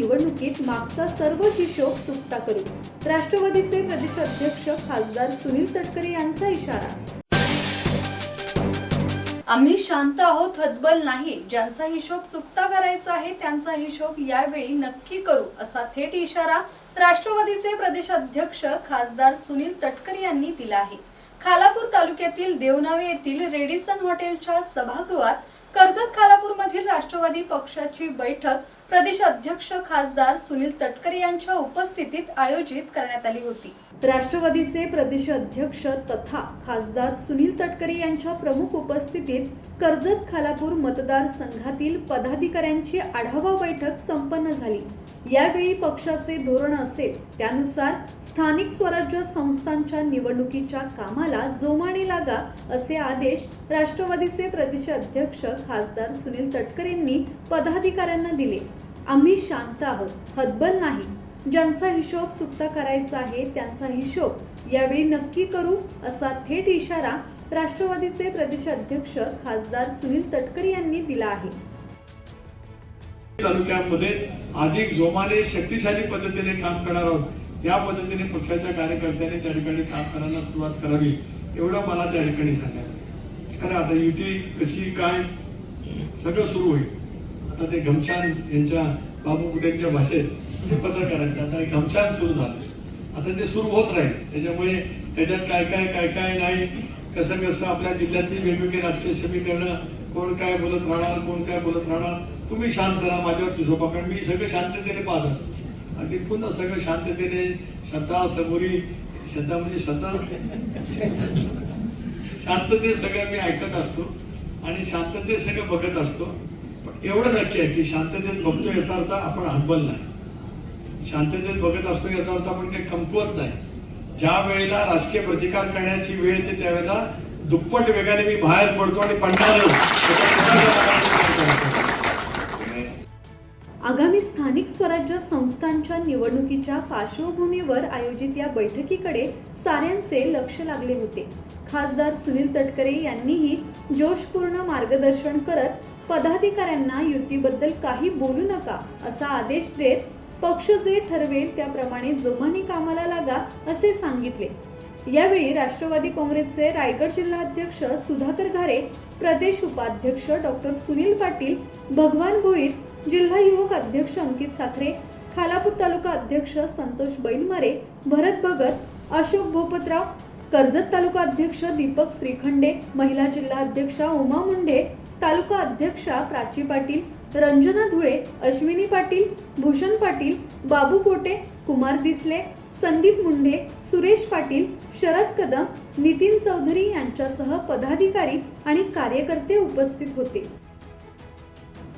निवडणुकीत मागचा सर्व हिशोब चुकता करू. राष्ट्रवादीचे प्रदेशाध्यक्ष खासदार सुनील तटकरे यांचा इशारा. आम्ही शांत आहोत हतबल नाही. ज्यांचा हिशोब चुकता करायचा आहे त्यांचा हिशोब यावेळी नक्की करू असा थेट इशारा राष्ट्रवादीचे प्रदेशाध्यक्ष खासदार सुनील तटकरे यांनी दिला आहे. खालापूर तालुक्यातील देवनावे येथील रेडिसन हॉटेलच्या सभागृहात कर्जत खालापूर मधील राष्ट्रवादी पक्षाची बैठक प्रदेशाध्यक्ष खासदार सुनील तटकरे यांच्या उपस्थितीत आयोजित करण्यात आली होती. राष्ट्रवादीचे प्रदेश अध्यक्ष तथा खासदार सुनील तटकरे यांच्या प्रमुख उपस्थितीत कर्जत खालापूर मतदारसंघातील पदाधिकाऱ्यांची आढावा बैठक संपन्न झाली. यावेळी पक्षाचे धोरण असेल त्यानुसार स्थानिक स्वराज्य संस्थांच्या निवडणुकीच्या कामाला जोमाने लागा असे आदेश राष्ट्रवादीचे प्रदेश अध्यक्ष खासदार सुनील तटकरेंनी पदाधिकाऱ्यांना दिले. आम्ही शांत आहोत हतबल नाही. ज्यांचा हिशोब चुकता करायचा आहे त्यांचा हिशोब यावेळी नक्की करू असा थेट इशारा राष्ट्रवादीचे प्रदेश अध्यक्ष खासदार सुनील तटकरे यांनी दिला आहे. तालुक्यामध्ये अधिक जोमाने शक्तिशाली पद्धतीने काम करणार आहोत. या पद्धतीने पक्षाच्या कार्यकर्त्यांनी त्या ठिकाणी काम करायला सुरुवात करावी. एवढं मला त्या ठिकाणी सांगायचं कारण आता युती कशी काय? सगळं सुरू होईल. आता ते घमशान यांच्या बाबू कुटेंच्या भाषेत ते पत्रकारांचं आता घमशान सुरू झालं. आता ते सुरू होत राहील. त्याच्यामुळे त्याच्यात काय काय काय काय नाही. कसं कसं आपल्या जिल्ह्यातली वेगवेगळी राजकीय समीकरणं कोण काय बोलत राहणार कोण काय बोलत राहणार तुम्ही शांत राहा माझ्यावरती झोपा कारण मी सगळं शांततेने पाहत असतो. अगदी पुन्हा सगळं शांततेने श्रद्धा समोरी श्रद्धा म्हणजे श्रद्धा. शांतते सगळं मी ऐकत असतो आणि शांततेत सगळं बघत असतो. पण एवढं नक्की आहे की शांततेत बघतो याचा अर्थ आपण हतबल नाही. शांततेत बघत असतो याचा अर्थ आपण काही कमकुवत नाही. ज्या वेळेला राजकीय प्रतिकार करण्याची वेळ येते त्यावेळेला दुप्पट वेगाने मी बाहेर पडतो आणि पडणार आगामी स्थानिक स्वराज्य संस्थांच्या निवडणुकीच्या पार्श्वभूमीवर आयोजित या बैठकीकडे साऱ्यांचे लक्ष लागले होते. खासदार सुनील तटकरे यांनीही जोशपूर्ण मार्गदर्शन करत पदाधिकाऱ्यांना युतीबद्दल काही बोलू नका असा आदेश देत पक्ष जे ठरवेल त्याप्रमाणे जोमाने कामाला लागा असे सांगितले. यावेळी राष्ट्रवादी काँग्रेसचे रायगड जिल्हाध्यक्ष सुधाकर घारे प्रदेश उपाध्यक्ष डॉक्टर सुनील पाटील भगवान भोईर जिल्हा युवक अध्यक्ष अंकित साखरे खालापूर तालुका अध्यक्ष संतोष बैलमारे भरत भगत अशोक भोपतराव कर्जत तालुका अध्यक्ष दीपक श्रीखंडे महिला जिल्हा अध्यक्षा उमा मुंडे तालुका अध्यक्षा प्राची पाटील रंजना धुळे अश्विनी पाटील भूषण पाटील बाबू पोटे कुमार दिसले संदीप मुंढे सुरेश पाटील शरद कदम नितीन चौधरी यांच्यासह पदाधिकारी आणि कार्यकर्ते उपस्थित होते.